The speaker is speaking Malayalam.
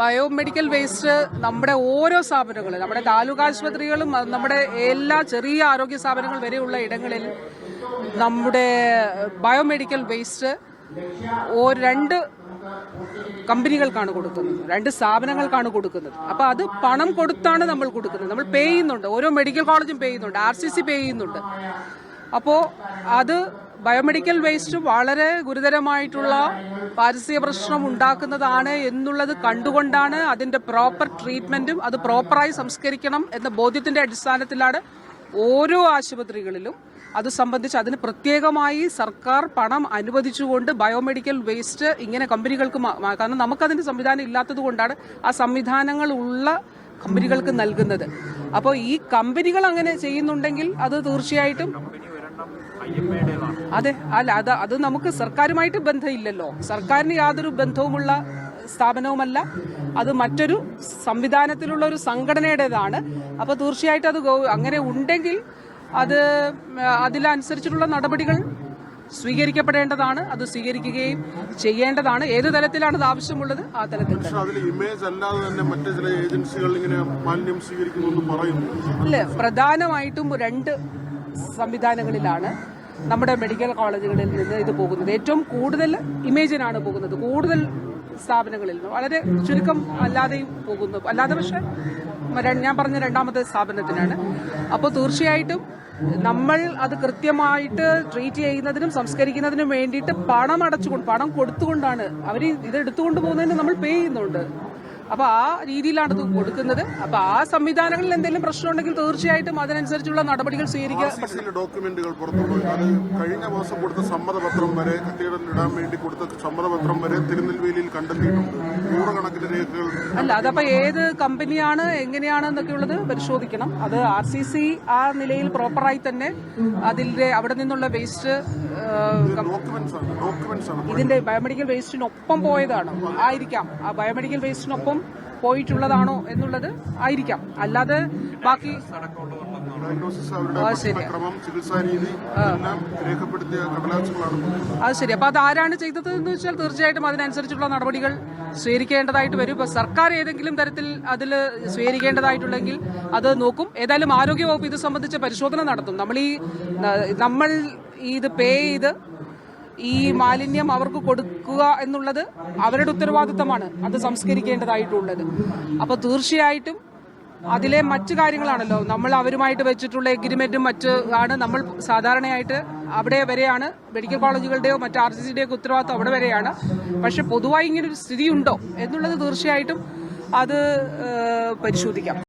ബയോമെഡിക്കൽ വേസ്റ്റ് നമ്മുടെ ഓരോ സ്ഥാപനങ്ങളും നമ്മുടെ താലൂക്ക് ആശുപത്രികളും നമ്മുടെ എല്ലാ ചെറിയ ആരോഗ്യ സ്ഥാപനങ്ങൾ വരെയുള്ള ഇടങ്ങളിൽ നമ്മുടെ ബയോമെഡിക്കൽ വേസ്റ്റ് ഓ രണ്ട് കമ്പനികൾക്കാണ് കൊടുക്കുന്നത് രണ്ട് സ്ഥാപനങ്ങൾക്കാണ് കൊടുക്കുന്നത്. അപ്പൊ അത് പണം കൊടുത്താണ് നമ്മൾ കൊടുക്കുന്നത്. നമ്മൾ പേ ചെയ്യുന്നുണ്ട്. ഓരോ മെഡിക്കൽ കോളേജും പേ ചെയ്യുന്നുണ്ട്. ആർ സി സി പേ ചെയ്യുന്നുണ്ട്. അപ്പോൾ അത് ബയോമെഡിക്കൽ വേസ്റ്റ് വളരെ ഗുരുതരമായിട്ടുള്ള പാരിസ്ഥിതിക പ്രശ്നം ഉണ്ടാക്കുന്നതാണ് എന്നുള്ളത് കണ്ടുകൊണ്ടാണ് അതിന്റെ പ്രോപ്പർ ട്രീറ്റ്മെന്റും അത് പ്രോപ്പറായി സംസ്കരിക്കണം എന്ന ബോധ്യത്തിന്റെ അടിസ്ഥാനത്തിലാണ് ഓരോ ആശുപത്രികളിലും അത് സംബന്ധിച്ച് അതിന് പ്രത്യേകമായി സർക്കാർ പണം അനുവദിച്ചുകൊണ്ട് ബയോമെഡിക്കൽ വേസ്റ്റ് ഇങ്ങനെ കമ്പനികൾക്ക് കാരണം നമുക്കതിന്റെ സംവിധാനം ഇല്ലാത്തത് കൊണ്ടാണ് ആ സംവിധാനങ്ങൾ ഉള്ള കമ്പനികൾക്ക് നൽകുന്നത്. അപ്പോൾ ഈ കമ്പനികൾ അങ്ങനെ ചെയ്യുന്നുണ്ടെങ്കിൽ അത് തീർച്ചയായിട്ടും അതെ അല്ല അത് അത് നമുക്ക് സർക്കാരുമായിട്ട് ബന്ധമില്ലല്ലോ. സർക്കാരിന് യാതൊരു ബന്ധവുമുള്ള സ്ഥാപനവുമല്ല. അത് മറ്റൊരു സംവിധാനത്തിലുള്ള ഒരു സംഘടനയുടേതാണ്. അപ്പോൾ തീർച്ചയായിട്ടും അത് അങ്ങനെ ഉണ്ടെങ്കിൽ അത് അതിലനുസരിച്ചിട്ടുള്ള നടപടികൾ സ്വീകരിക്കപ്പെടേണ്ടതാണ്. അത് സ്വീകരിക്കുകയും ചെയ്യേണ്ടതാണ്. ഏത് തലത്തിലാണ് ഇത് ആവശ്യമുള്ളത്? ആ തലത്തിൽ തന്നെ. ഇമേജ് അല്ലാതെ തന്നെ മറ്റു ചില ഏജൻസികൾ ഇങ്ങനെ മാലിന്യം സ്വീകരിക്കുന്നു എന്ന് പറയുന്നു. അല്ല പ്രധാനമായിട്ടും രണ്ട് സംവിധാനങ്ങളിലാണ് നമ്മുടെ മെഡിക്കൽ കോളേജുകളിൽ നിന്ന് ഇത് പോകുന്നത്. ഏറ്റവും കൂടുതൽ ഇമേജിനാണ് പോകുന്നത്. കൂടുതൽ സ്ഥാപനങ്ങളിൽ നിന്ന്. വളരെ ചുരുക്കം അല്ലാതെയും പോകുന്നു. അല്ലാതെ പക്ഷെ ഞാൻ പറഞ്ഞ രണ്ടാമത്തെ സ്ഥാപനത്തിനാണ്. അപ്പോൾ തീർച്ചയായിട്ടും നമ്മൾ അത് കൃത്യമായിട്ട് ട്രീറ്റ് ചെയ്യുന്നതിനും സംസ്കരിക്കുന്നതിനും വേണ്ടിയിട്ട് പണം അടച്ചുകൊണ്ട് പണം കൊടുത്തുകൊണ്ടാണ് അവർ ഇത് എടുത്തുകൊണ്ട് പോകുന്നതിന് നമ്മൾ പേ ചെയ്യുന്നുണ്ട്. അപ്പൊ ആ രീതിയിലാണ് ഇത് കൊടുക്കുന്നത്. അപ്പൊ ആ സംവിധാനങ്ങളിൽ എന്തെങ്കിലും പ്രശ്നമുണ്ടെങ്കിൽ തീർച്ചയായിട്ടും അതിനനുസരിച്ചുള്ള നടപടികൾ സ്വീകരിക്കുക ഡോക്യുമെന്റുകൾ കഴിഞ്ഞ മാസം കൊടുത്ത സമ്മതപത്രം വരെ കത്തീഡ്രലിടാൻ വേണ്ടി കൊടുത്ത സമ്മതപത്രം വരെ തിരുനെൽവേലിയിൽ കണ്ടെത്തിയിട്ടുണ്ട്. നൂറുകണക്കിന് രേഖകൾ അല്ല അതപ്പോ ഏത് കമ്പനിയാണ് എങ്ങനെയാണ് എന്നൊക്കെയുള്ളത് പരിശോധിക്കണം. അത് ആർ സി സി ആ നിലയിൽ പ്രോപ്പറായി തന്നെ അതിന്റെ അവിടെ നിന്നുള്ള വേസ്റ്റ് ഇതിന്റെ ബയോമെഡിക്കൽ വേസ്റ്റിനൊപ്പം പോയതാണ്. ആയിരിക്കാം. ആ ബയോമെഡിക്കൽ വേസ്റ്റിനൊപ്പം പോയിട്ടുള്ളതാണോ എന്നുള്ളത് ആയിരിക്കാം. അല്ലാതെ ബാക്കി അത് ശരി അപ്പൊ അത് ആരാണ് ചെയ്തത് എന്ന് വെച്ചാൽ തീർച്ചയായിട്ടും അതിനനുസരിച്ചുള്ള നടപടികൾ സ്വീകരിക്കേണ്ടതായിട്ട് വരും. ഇപ്പൊ സർക്കാർ ഏതെങ്കിലും തരത്തിൽ അതിൽ സ്വീകരിക്കേണ്ടതായിട്ടുണ്ടെങ്കിൽ അത് നോക്കും. ഏതായാലും ആരോഗ്യവകുപ്പ് ഇത് സംബന്ധിച്ച് പരിശോധന നടത്തും. നമ്മൾ ഈ നമ്മൾ ഈ ഇത് പേ ചെയ്ത് ഈ മാലിന്യം അവർക്ക് കൊടുക്കുക എന്നുള്ളത് അവരുടെ ഉത്തരവാദിത്തമാണ്. അത് സംസ്കരിക്കേണ്ടതായിട്ടുള്ളത്. അപ്പൊ തീർച്ചയായിട്ടും അതിലെ മറ്റു കാര്യങ്ങളാണല്ലോ. നമ്മൾ അവരുമായിട്ട് വെച്ചിട്ടുള്ള എഗ്രിമെന്റും മറ്റ് ആണ്. നമ്മൾ സാധാരണയായിട്ട് അവിടെ വരെയാണ്. മെഡിക്കൽ കോളേജുകളുടെയോ മറ്റ് ആർ സി സിയുടെയോ ഉത്തരവാദിത്വം അവിടെ വരെയാണ്. പക്ഷെ പൊതുവായി ഇങ്ങനെ ഒരു സ്ഥിതി ഉണ്ടോ എന്നുള്ളത് തീർച്ചയായിട്ടും അത് പരിശോധിക്കാം.